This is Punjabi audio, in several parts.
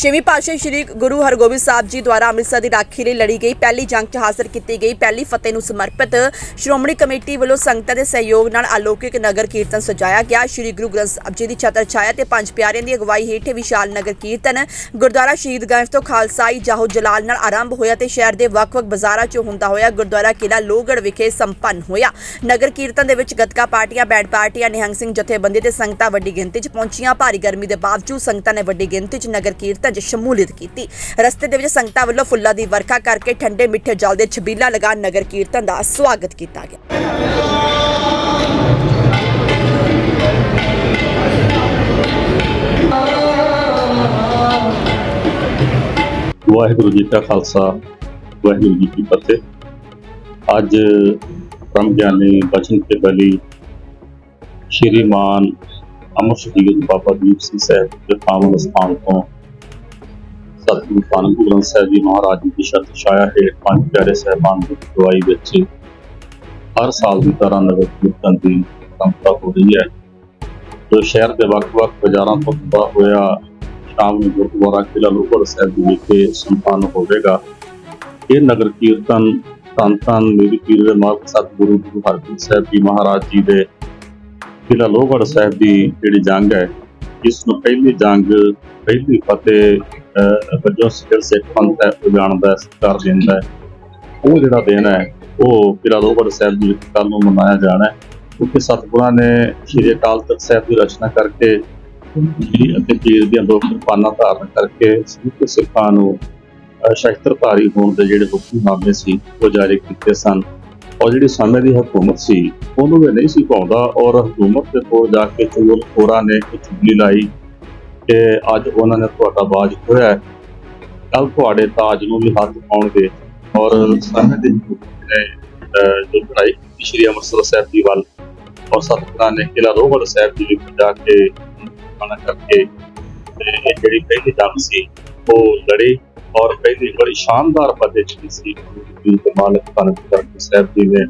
ਛੇਵੀਂ ਪਾਤਸ਼ਾਹ ਸ੍ਰੀ ਗੁਰੂ ਹਰਗੋਬਿੰਦ ਸਾਹਿਬ ਜੀ ਦੁਆਰਾ ਅੰਮ੍ਰਿਤਸਰ ਦੀ ਰਾਖੀ ਲਈ ਲੜੀ ਗਈ। ਪਹਿਲੀ ਜੰਗ 'ਚ ਹਾਜ਼ਰ ਕੀਤੀ ਗਈ। ਪਹਿਲੀ ਫਤਿਹ ਨੂੰ ਸਮਰਪਿਤ ਸ਼੍ਰੋਮਣੀ ਕਮੇਟੀ ਵੱਲੋਂ ਸੰਗਤਾਂ ਦੇ ਸਹਿਯੋਗ ਨਾਲ ਅਲੌਕਿਕ ਨਗਰ ਕੀਰਤਨ ਸਜਾਇਆ ਗਿਆ। ਸ੍ਰੀ ਗੁਰੂ ਗ੍ਰੰਥ ਸਾਹਿਬ ਜੀ ਦੀ ਛਤਰ ਛਾਇਆ ਤੇ ਪੰਜ ਪਿਆਰਿਆਂ ਦੀ ਅਗਵਾਈ ਹੇਠ ਵਿਸ਼ਾਲ ਨਗਰ ਕੀਰਤਨ ਗੁਰਦੁਆਰਾ ਸ਼ਹੀਦਗੰਜ ਤੋਂ ਖਾਲਸਾਈ ਜਾਹੋ ਜਲਾਲ ਨਾਲ ਆਰੰਭ ਹੋਇਆ ਤੇ ਸ਼ਹਿਰ ਦੇ ਵੱਖ-ਵੱਖ ਬਾਜ਼ਾਰਾਂ 'ਚੋਂ ਹੁੰਦਾ ਹੋਇਆ ਗੁਰਦੁਆਰਾ ਕਿਲਾ ਲੋਹਗੜ੍ਹ ਵਿਖੇ ਸੰਪੰਨ ਹੋਇਆ। ਨਗਰ ਕੀਰਤਨ ਦੇ ਵਿੱਚ ਗੱਤਕਾ ਪਾਰਟੀਆਂ, ਬੈਂਡ ਪਾਰਟੀਆਂ, ਨਿਹੰਗ ਸਿੰਘ ਜਥੇਬੰਦੀ ਤੇ ਸੰਗਤਾਂ ਵੱਡੀ ਗਿਣਤੀ 'ਚ ਪਹੁੰਚੀਆਂ। ਭਾਰੀ ਗਰਮੀ ਦੇ ਬਾਵਜੂਦ ਸੰਗਤਾਂ ਨੇ ਵੱਡੀ ਗਿਣਤੀ 'ਚ ਨਗਰ ਕੀਰਤਨ 'ਚ ਸ਼ਮੂਲੀਅਤ ਕੀਤੀ। ਰਸਤੇ ਦੇ ਵਿੱਚ ਸੰਗਤਾਂ ਵੱਲੋਂ ਫੁੱਲਾਂ ਦੀ ਵਰਖਾ ਕਰਕੇ ਠੰਡੇ ਮਿੱਠੇ ਜਲ ਦੇ ਛਬੀਲਾ ਲਗਾ ਨਗਰ ਕੀਰਤਨ ਦਾ ਸਵਾਗਤ ਕੀਤਾ ਗਿਆ। ਵਾਹਿਗੁਰੂ ਜੀ ਕਾ ਖਾਲਸਾ, ਵਾਹਿਗੁਰੂ ਜੀ ਕੀ ਫਤਿਹ। ਅੱਜ ਬ੍ਰਹਮ ਗਿਆਨੀ ਬਚਨ ਕੇ ਬਲੀ ਸ਼੍ਰੀਮਾਨ ਅਮਰ ਸ਼ਹੀਦ ਬਾਬਾ ਦੀਪ ਸਿੰਘ ਸਾਹਿਬ ਦੇ ਪਾਵਨ ਸਥਾਨ ਤੋਂ ਸਤਿਗੁਰੂ ਪਾਨ ਗੁਰੂ ਗ੍ਰੰਥ ਸਾਹਿਬ ਜੀ ਮਹਾਰਾਜ ਜੀ ਦੀ ਸ਼ਰਤ ਛਾਇਆ ਹੇਠ ਪੰਜ ਪਿਆਰੇ ਸਾਹਿਬਾਨ ਦੀ ਅਗਵਾਈ ਵਿੱਚ ਹਰ ਸਾਲ ਦੀ ਤਰ੍ਹਾਂ ਨਗਰ ਕੀਰਤਨ ਦੀ ਸੰਪਤਾ ਹੋ ਰਹੀ ਹੈ। ਜੋ ਸ਼ਹਿਰ ਦੇ ਵੱਖ-ਵੱਖ ਬਾਜ਼ਾਰਾਂ ਤੋਂ ਹੁੰਦਾ ਹੋਇਆ ਸ਼ਾਮ ਨੂੰ ਗੁਰਦੁਆਰਾ ਕਿਲ੍ਹਾ ਲੋਹਗੜ੍ਹ ਸਾਹਿਬ ਜੀ ਵਿਖੇ ਸੰਪੰਨ ਹੋਵੇਗਾ। ਇਹ ਨਗਰ ਕੀਰਤਨ ਧੰਨ ਧੰਨ ਮੇਰੀ ਪੀਰ ਦੇ ਮਾਲਕ ਸਤਿਗੁਰੂ ਗੁਰੂ ਹਰਗੋਬਿੰਦ ਸਾਹਿਬ ਜੀ ਮਹਾਰਾਜ ਜੀ ਦੇ ਕਿਲ੍ਹਾ ਲੋਹਗੜ੍ਹ ਸਾਹਿਬ ਦੀ ਜਿਹੜੀ ਜੰਗ ਹੈ, ਇਸ ਨੂੰ ਪਹਿਲੀ ਜੰਗ, ਪਹਿਲੀ ਫਤਿਹ ਵਜੋਂ ਸਿਰ ਸਿੱਖ ਪੰਥ ਹੈ, ਉਹ ਜਾਣਦਾ ਸਤਿਕਾਰ ਦਿੰਦਾ ਹੈ। ਉਹ ਜਿਹੜਾ ਦਿਨ ਹੈ, ਉਹ ਕਿਲ੍ਹਾ ਲੋਹਗੜ੍ਹ ਸਾਹਿਬ ਜੀ ਵਿੱਚ ਕੱਲ੍ਹ ਨੂੰ ਮਨਾਇਆ ਜਾਣਾ ਹੈ। ਕਿਉਂਕਿ ਸਤਿਗੁਰਾਂ ਨੇ ਸ਼੍ਰੀ ਅਕਾਲ ਤਖਤ ਸਾਹਿਬ ਦੀ ਰਚਨਾ ਕਰਕੇ ਜੀ ਅਤੇ ਪੀਰ ਦੀਆਂ ਦੋ ਕਿਰਪਾਨਾਂ ਧਾਰਨ ਕਰਕੇ, ਸਿੱਖ ਸਿੱਖਾਂ ਨੂੰ ਸ਼ਸਤਰ ਧਾਰੀ ਹੋਣ ਦੇ ਜਿਹੜੇ ਹੁਕਮਨਾਮੇ ਸੀ, ਉਹ ਜਾਰੀ ਕੀਤੇ ਸਨ। ਔਰ ਜਿਹੜੀ ਸਮੇਂ ਦੀ ਹਕੂਮਤ ਸੀ, ਉਹਨੂੰ ਵੀ ਨਹੀਂ ਸੀ ਪਾਉਂਦਾ। ਔਰ ਹਕੂਮਤ ਦੇ ਕੋਲ ਜਾ ਕੇ ਚੋਰ ਖੋਰਾਂ ਨੇ ਇੱਕ ਚੁਗਲੀ ਲਾਈ। ਕਿ ਅੱਜ ਉਹਨਾਂ ਨੇ ਤੁਹਾਡਾ ਬਾਜ ਖੋਇਆ ਕੱਲ ਤੁਹਾਡੇ ਤਾਜ ਨੂੰ ਵੀ ਹੱਥ ਪਾਉਣਗੇ। ਔਰ ਸਮੇਂ ਦੀ ਜੋ ਲੜਾਈ ਕੀਤੀ ਸ਼੍ਰੀ ਅੰਮ੍ਰਿਤਸਰ ਸਾਹਿਬ ਜੀ ਵੱਲ, ਔਰ ਸਤਿਗੁਰਾਂ ਨੇ ਕਿਲਾ ਰੋਹਗੜ੍ਹ ਸਾਹਿਬ ਜੀ ਵਿੱਚ ਜਾ ਕੇ ਖਾਣਾ ਕਰਕੇ ਤੇ ਜਿਹੜੀ ਪਹਿਲੀ ਜੰਗ ਸੀ, ਉਹ ਲੜੀ ਔਰ ਪਹਿਲੀ ਬੜੀ ਸ਼ਾਨਦਾਰ ਫਤਿਹ ਜਿਹੜੀ ਸੀ, ਗੁਰੂ ਜੀ ਮਾਲਕ ਧੰਨ ਗੁਰੂ ਸਾਹਿਬ ਜੀ ਨੇ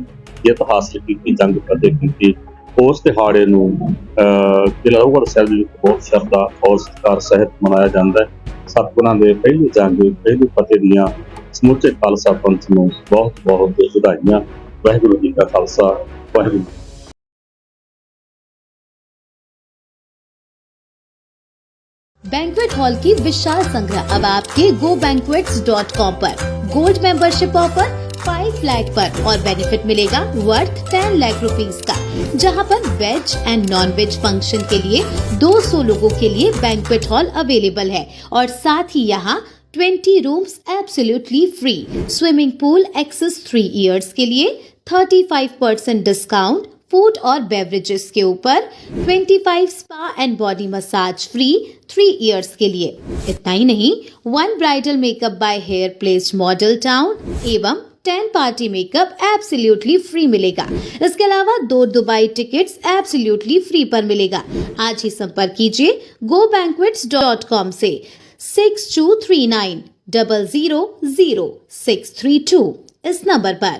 ਜਿੱਤ ਹਾਸਲ ਕੀਤੀ, ਜੰਗ ਫਤਿਹ ਕੀਤੀ। ਉਸ ਦਿਹਾੜੇ ਨੂੰ ਅਹ, ਕਿਲ੍ਹਾ ਰੋਹਗੜ੍ਹ ਸਾਹਿਬ ਜੀ ਵਿੱਚ ਬਹੁਤ ਸ਼ਰਧਾ ਔਰ ਸਤਿਕਾਰ ਸਹਿਤ ਮਨਾਇਆ ਜਾਂਦਾ ਹੈ ਸਤਿਗੁਰਾਂ ਦੇ ਪਹਿਲੀ ਜੰਗ ਪਹਿਲੀ ਫਤਿਹ ਦੀਆਂ ਸਮੁੱਚੇ ਖਾਲਸਾ ਪੰਥ ਨੂੰ ਬਹੁਤ ਬਹੁਤ ਵਧਾਈਆਂ ਵਾਹਿਗੁਰੂ ਜੀ ਕਾ ਖਾਲਸਾ ਵਾਹਿਗੁਰੂ बैंक्वेट हॉल की विशाल संग्रह अब आपके गो पर गोल्ड मेंबरशिप ऑफर 5 लाख पर और बेनिफिट मिलेगा वर्थ 10 लाख रुपीस का जहाँ पर veg and non veg function के लिए 200 लोगों के लिए बैंक्वेट हॉल अवेलेबल है और साथ ही यहाँ 20 rooms absolutely free swimming pool access three years के लिए 35% डिस्काउंट फ़ूड और बेवरेजेस के ऊपर 25 spa and body massage free three years के लिए. इतना ही नहीं one bridal makeup by hair place model town एवं 10 पार्टी मेकअप एब्सोल्युटली फ्री मिलेगा। इसके अलावा दो दुबई टिकट्स एब्सोल्युटली फ्री पर मिलेगा। आज ही संपर्क कीजिए गो डॉट कॉम से। Six two three nine double zero zero six three two इस नंबर पर।